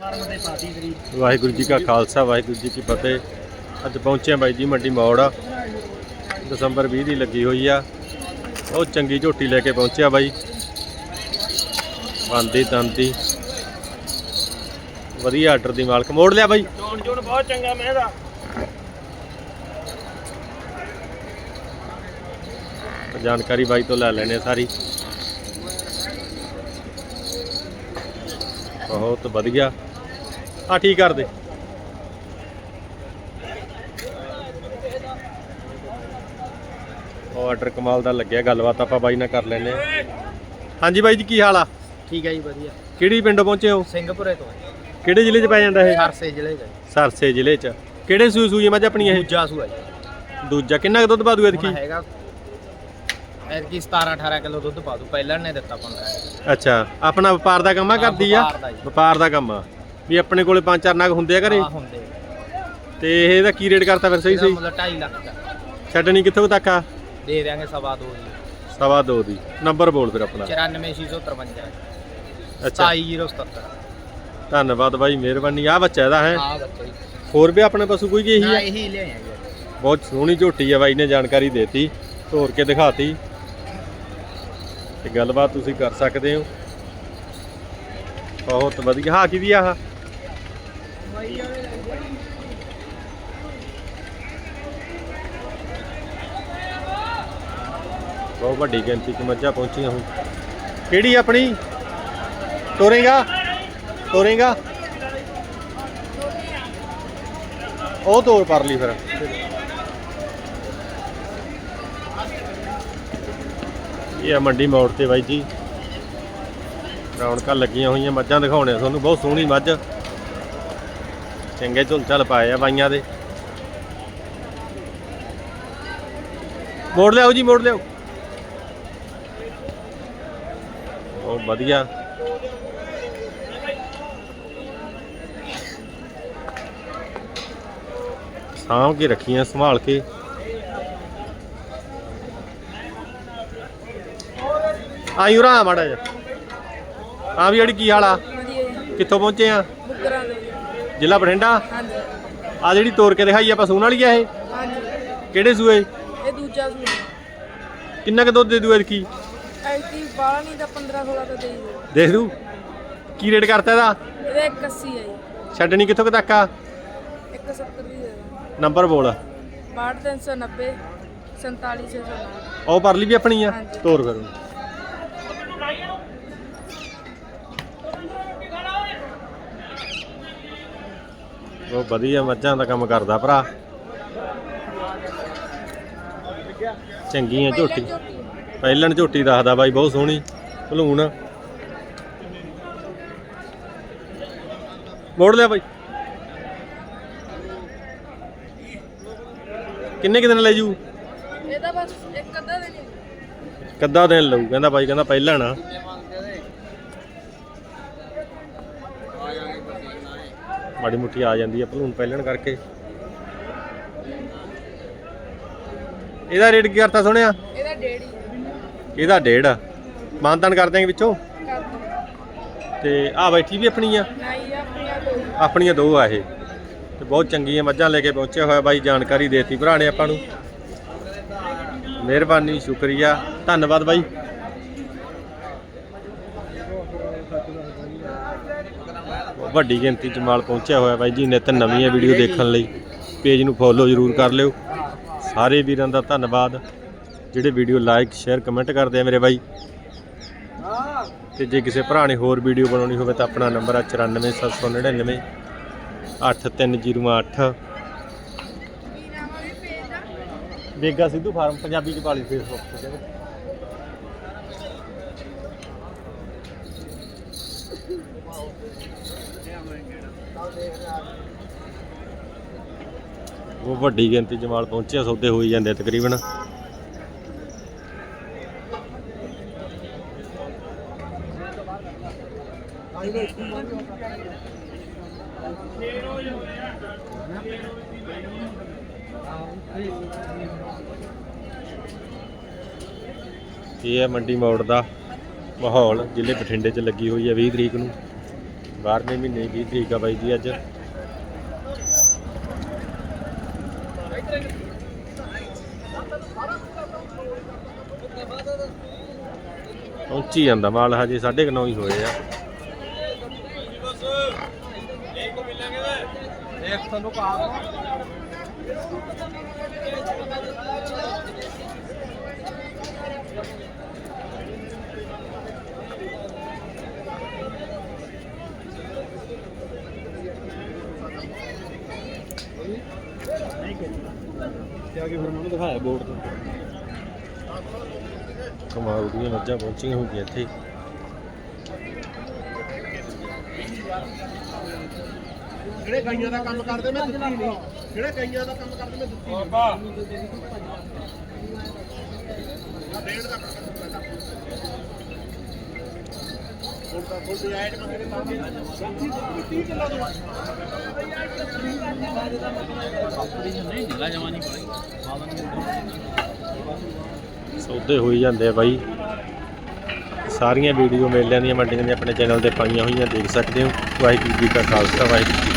ਵਾਹਿਗੁਰੂ ਜੀ ਕਾ ਖਾਲਸਾ ਵਾਹਿਗੁਰੂ ਜੀ ਕੀ ਫਤਿਹ। ਅੱਜ ਪਹੁੰਚੇ ਬਾਈ ਜੀ ਮੰਡੀ ਮੌੜ। ਦਸੰਬਰ 20 ਦੀ ਲੱਗੀ ਹੋਈ ਆ। ਉਹ ਚੰਗੀ ਝੋਟੀ ਲੈ ਕੇ ਪਹੁੰਚਿਆ ਬਾਈ। ਬੰਦੀ ਤੰਤੀ ਵਧੀਆ ਆਰਡਰ ਦੀ ਮਾਲਕ। ਮੋੜ ਲਿਆ ਬਾਈ। ਚੋਣ ਚੋਣ ਬਹੁਤ ਚੰਗਾ ਮੈਂ ਦਾ ਜਾਣਕਾਰੀ ਬਾਈ ਤੋਂ ਲੈ ਲੈਣੇ ਸਾਰੀ। ਬਹੁਤ ਵਧੀਆ। ਆ ਠੀਕ ਕਰ ਦੇ ਆਰਡਰ ਕਮਾਲ ਦਾ ਲੱਗਿਆ ਗੱਲਬਾਤ ਆਪਾਂ ਬਾਈ ਨਾਲ ਕਰ ਲੈਨੇ ਆ ਹਾਂਜੀ ਬਾਈ ਜੀ ਕੀ ਹਾਲ ਆ? ਠੀਕ ਹੈ ਜੀ ਵਧੀਆ। ਕਿਹੜੀ ਪਿੰਡੋਂ ਪਹੁੰਚੇ ਹੋ? ਸਿੰਘਪੁਰੇ ਤੋਂ ਕਿਹੜੇ ਜ਼ਿਲ੍ਹੇ 'ਚ ਪੈ ਜਾਂਦਾ ਇਹ? ਸਰਸੇ ਜ਼ਿਲ੍ਹੇ ਦਾ ਸਰਸੇ ਜ਼ਿਲ੍ਹੇ 'ਚ। ਕਿਹੜੇ ਸੂਈ ਸੂਈ ਮੱਝ ਆਪਣੀ ਇਹ? ਦੂਜਾ ਸੂਆ ਜੀ। ਦੂਜਾ। ਕਿੰਨਾ ਕੁ ਦੁੱਧ ਪਾ ਦੂ ਹੁਣ ਐਤਕੀ? ਹੈਗਾ ਐਤਕੀ 17 18 ਕਿਲੋ ਦੁੱਧ ਪਾ ਦੂ। ਪਹਿਲਾਂ ਨੇ ਦਿੱਤਾ 15 ਅੱਛਾ ਆਪਣਾ ਵਪਾਰ ਦਾ ਕੰਮ ਆ ਕਰਦੀ ਆ? ਵਪਾਰ ਦਾ ਜੀ। ਵਪਾਰ ਦਾ ਕੰਮ ਆ। ਵੀ ਆਪਣੇ ਕੋਲੇ ਪੰਜ ਚਾਰ ਨਗ ਹੁੰਦੇ ਆ ਘਰੇ? ਆ ਹੁੰਦੇ ਤੇ ਇਹਦਾ ਕੀ ਰੇਟ ਕਰਤਾ ਫਿਰ ਸਹੀ ਇਹਦਾ ਸਹੀ? ਮੁੱਲ 2.5 ਲੱਖ ਦਾ। ਛੱਡਣੀ ਕਿੱਥੋਂ ਕੁ ਤੱਕ ਆ? ਦੇ ਦਿਆਂਗੇ ਸਵਾ ਦੋ ਜੀ ਸਵਾ ਦੋ ਦੀ। ਨੰਬਰ ਬੋਲ ਫਿਰ ਆਪਣਾ। 94653 ਅੱਛਾ। 27077 ਧੰਨਵਾਦ ਬਾਈ ਮਿਹਰਬਾਨੀ। ਆ ਬੱਚਾ ਇਹਦਾ ਹੈ। ਹਾਂ ਬੱਚਾ ਜੀ। ਹੋਰ ਵੀ ਆਪਣੇ ਪਸ਼ੂ ਕੋਈ ਇਹੀ ਹਾਂ ਆ ਇਹੀ ਲਿਆਇਆ ਜੀ। ਬਹੁਤ ਸੋਹਣੀ ਝੋਟੀ ਆ ਬਾਈ ਨੇ ਜਾਣਕਾਰੀ ਦੇਤੀ ਤੋਰ ਕੇ ਦਿਖਾਤੀ। ਤੇ ਗੱਲਬਾਤ ਤੁਸੀਂ ਕਰ ਸਕਦੇ ਹੋ। ਬਹੁਤ ਵਧੀਆ। ਹਾਂ ਕਿਹਦੀ ਆ ਆਹ? ਬਹੁਤ ਵੱਡੀ ਗਿਣਤੀ ਚ ਮੱਝਾਂ ਪਹੁੰਚੀਆਂ ਹੁਣ। ਕਿਹੜੀ ਆਪਣੀ? ਤੋਰੇਗਾ? ਤੋਰੇਗਾ? ਉਹ ਤੋਰ ਪਰ ਲਈ ਫਿਰ। ਇਹ ਮੰਡੀ ਮੋੜ ਤੇ ਬਾਈ ਜੀ। ਰੌਣਕਾਂ ਲੱਗੀਆਂ ਹੋਈਆਂ ਮੱਝਾਂ ਦਿਖਾਉਣੇ ਤੁਹਾਨੂੰ। ਬਹੁਤ ਸੋਹਣੀ ਮੱਝ। ਚੰਗੇ ਝਲ ਪਾਏ ਆ ਬਾਈਆਂ ਦੇ। ਮੋੜ ਲਿਆਓ ਜੀ ਮੋੜ ਲਿਆਓ। ਬਹੁਤ ਵਧੀਆ। ਸਾਂਭ ਕੇ ਰੱਖੀਆਂ ਸੰਭਾਲ ਕੇ। ਆਈ ਉਰਾ ਮਾੜਾ ਜਿਹਾ। ਆ ਵੀ ਜਿਹੜੀ ਕੀ ਹਾਲ ਆ? ਕਿੱਥੋਂ ਪਹੁੰਚੇ ਆ? ਜ਼ਿਲ੍ਹਾ ਬਠਿੰਡਾ? ਹਾਂਜੀ। ਆ ਜਿਹੜੀ ਤੋਰ ਕੇ ਦਿਖਾਈ ਆਪਾਂ ਸੂਣ ਵਾਲੀ ਆ ਇਹ? ਹਾਂਜੀ। ਕਿਹੜੇ ਸੂਏ? ਇਹ ਦੂਜਾ ਸੂਟ ਕਿੰਨਾ ਕੁ ਦੁੱਧ ਦੇ ਦੂ ਐਤਕੀ? ਐਤੀ ਬਾਲਾ ਨਹੀਂ ਤਾਂ 15 16 ਤਾਂ ਦੇ ਹੀ ਦਿਓ। ਦੇਖ ਦੂ? ਕੀ ਰੇਟ ਕਰਤਾ ਇਹਦਾ? ਇਹਦਾ 81 ਹੈ ਜੀ। ਛੱਡਣੀ ਕਿੱਥੋਂ ਕੁ ਤੱਕ ਆ? 170 ਦੀ ਦੇ ਦਾਂ। ਨੰਬਰ ਬੋਲ। 62390 47690 ਉਹ ਪਰਲੀ ਵੀ ਆਪਣੀ ਆ? ਹਾਂਜੀ। ਤੋਰ ਫਿਰ ਉਹ ਵਧੀਆ ਮੱਝਾਂ ਦਾ ਕੰਮ ਕਰਦਾ ਭਰਾ। ਚੰਗੀਆਂ ਝੋਟੀ ਪਹਿਲਣ ਝੋਟੀ ਦੱਸਦਾ ਬਾਈ ਬਹੁਤ ਸੋਹਣੀ ਭਲੂਣ। ਮੋੜ ਲਿਆ ਬਾਈ। ਕਿੰਨੇ ਕੁ ਦਿਨ ਲੈ ਜੂ? ਇਹਦਾ ਬਸ ਇੱਕ ਅੱਧਾ ਦੇ ਨਹੀਂ ਕੱਦਾ ਦਿਨ ਲਊ ਕਹਿੰਦਾ ਬਾਈ ਕਹਿੰਦਾ ਪਹਿਲਾਂ ਨਾ ਮਾੜੀ ਮੁੱਠੀ ਆ ਜਾਂਦੀ ਆ ਭਲੂਣ ਪਹਿਲਣ ਕਰਕੇ। ਇਹਦਾ ਰੇਟ ਕੀ ਕਰਤਾ ਸੁਣਿਆ ਇਹਦਾ ਡੇਢ ਹੀ। ਇਹਦਾ ਡੇਢ। ਆ ਮਾਨਤਾਨ ਕਰ ਦਿਆਂਗੇ ਵਿੱਚੋਂ? ਤੇ ਆ ਬੈਠੀ ਵੀ ਆਪਣੀ ਆ? ਨਹੀਂ ਆਪਣੀਆਂ ਦੋ ਆਪਣੀਆਂ ਦੋ ਆ ਇਹ। ਤੇ ਬਹੁਤ ਚੰਗੀਆਂ ਮੱਝਾਂ ਲੈ ਕੇ ਪਹੁੰਚਿਆ ਹੋਇਆ ਬਾਈ ਜਾਣਕਾਰੀ ਦੇਤੀ ਭਰਾ ਨੇ ਆਪਾਂ ਨੂੰ। ਮਿਹਰਬਾਨੀ ਸ਼ੁਕਰੀਆ। ਧੰਨਵਾਦ ਬਾਈ। ਵੱਡੀ ਗਿਣਤੀ ਚ ਮਾਲ ਪਹੁੰਚਿਆ ਹੋਇਆ ਬਾਈ ਜੀ ਨਿਤ ਨਵੀਆਂ ਵੀਡੀਓ ਦੇਖਣ ਲਈ। ਪੇਜ ਨੂੰ ਫੋਲੋ ਜ਼ਰੂਰ ਕਰ ਲਿਓ। ਸਾਰੇ ਵੀਰਾਂ ਦਾ ਧੰਨਵਾਦ। ਜਿਹੜੇ ਵੀਡੀਓ ਲਾਈਕ ਸ਼ੇਅਰ ਕਮੈਂਟ ਕਰਦੇ ਆ ਮੇਰੇ ਬਾਈ। ਤੇ ਜੇ ਕਿਸੇ ਭਰਾ ਨੇ ਹੋਰ ਵੀਡੀਓ ਬਣਾਉਣੀ ਹੋਵੇ ਤਾਂ ਆਪਣਾ ਨੰਬਰ ਆ 94799 8308 ਬੇਗਾ ਸਿੱਧੂ ਫਾਰਮ ਪੰਜਾਬੀ ਚ ਪਾਲੀ ਫੇਸਬੁੱਕ ਤੇ। ਉਹ ਵੱਡੀ ਗਿਣਤੀ ਜਮਾਲ ਪਹੁੰਚਿਆ ਸੌਦੇ ਹੋਈ ਜਾਂਦੇ ਤਕਰੀਬਨ। ਇਹ ਹੈ ਮੰਡੀ ਮੋੜ ਦਾ ਮਾਹੌਲ, ਜ਼ਿਲ੍ਹੇ ਬਠਿੰਡੇ 'ਚ ਲੱਗੀ ਹੋਈ ਹੈ 20 ਤਰੀਕ ਨੂੰ। 12ਵੇਂ ਮਹੀਨੇ ਦੀ 20 ਤਰੀਕ ਆ ਬਾਈ ਜੀ ਅੱਜ। ਪਹੁੰਚੀ ਜਾਂਦਾ ਮਾਲ, ਹਜੇ 9:30 ਹੀ ਹੋਏ ਆ। ਇੱਕ ਤੁਹਾਨੂੰ ਕਹਾ ਤੇ ਆਗੇ ਫਿਰ ਮੈਨੂੰ ਦਿਖਾਇਆ ਬੋਰਡ ਤੇ। ਕਮਾਲ ਦੀਆਂ ਮੱਝਾਂ ਪਹੁੰਚੀਆਂ ਹੋਈਆਂ ਇੱਥੇ। ਜਿਹੜੇ ਗਾਈਆਂ ਦਾ ਕੰਮ ਕਰਦੇ ਮੈਂ ਦਿੱਤੀ ਨਹੀਂ। ਜਿਹੜੇ ਗਾਈਆਂ ਦਾ ਕੰਮ ਕਰਦੇ ਮੈਂ ਦਿੱਤੀ ਨਹੀਂ। ਸੌਦੇ ਹੋਈ ਜਾਂਦੇ ਆ ਬਾਈ। ਸਾਰੀਆਂ ਵੀਡੀਓ ਮੇਲਿਆਂ ਦੀਆਂ ਮੰਡੀਆਂ ਦੀਆਂ ਆਪਣੇ ਚੈਨਲ ਤੇ ਪਾਈਆਂ ਹੋਈਆਂ, ਦੇਖ ਸਕਦੇ ਹੋ। ਵਾਹਿਗੁਰੂ ਜੀ ਕਾ ਖਾਲਸਾ, ਵਾਹਿਗੁਰੂ ਜੀ